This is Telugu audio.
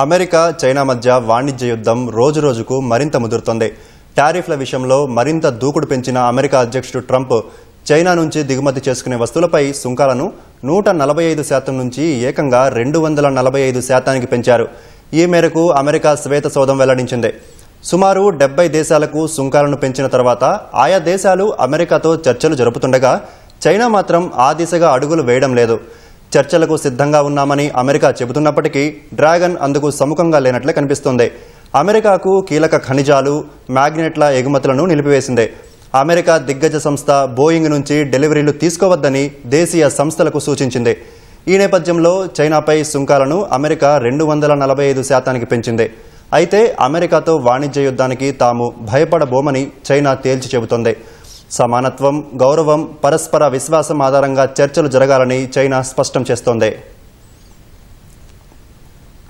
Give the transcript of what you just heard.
అమెరికా చైనా మధ్య వాణిజ్య యుద్ధం రోజురోజుకు మరింత ముదురుతోంది. టారిఫ్ల విషయంలో మరింత దూకుడు పెంచిన అమెరికా అధ్యక్షుడు ట్రంప్ చైనా నుంచి దిగుమతి చేసుకునే వస్తువులపై సుంకాలను నూట నలభై ఐదు శాతం నుంచి ఏకంగా రెండు వందల నలభై ఐదు శాతానికి పెంచారు. ఈ మేరకు అమెరికా శ్వేత సౌధం వెల్లడించింది. సుమారు డెబ్బై దేశాలకు సుంకాలను పెంచిన తర్వాత ఆయా దేశాలు అమెరికాతో చర్చలు జరుపుతుండగా చైనా మాత్రం ఆ దిశగా అడుగులు వేయడం లేదు. చర్చలకు సిద్ధంగా ఉన్నామని అమెరికా చెబుతున్నప్పటికీ డ్రాగన్ అందుకు సముఖంగా లేనట్లే కనిపిస్తోంది. అమెరికాకు కీలక ఖనిజాలు మ్యాగ్నెట్ల ఎగుమతులను నిలిపివేసింది. అమెరికా దిగ్గజ సంస్థ బోయింగ్ నుంచి డెలివరీలు తీసుకోవద్దని దేశీయ సంస్థలకు సూచించింది. ఈ నేపథ్యంలో చైనాపై సుంకాలను అమెరికా రెండు వందల నలభై ఐదు శాతానికి పెంచింది. అయితే అమెరికాతో వాణిజ్య యుద్ధానికి తాము భయపడబోమని చైనా తేల్చి చెబుతోంది. సమానత్వం గౌరవం పరస్పర విశ్వాసం ఆధారంగా చర్చలు జరగాలని చైనా స్పష్టం చేస్తోంది.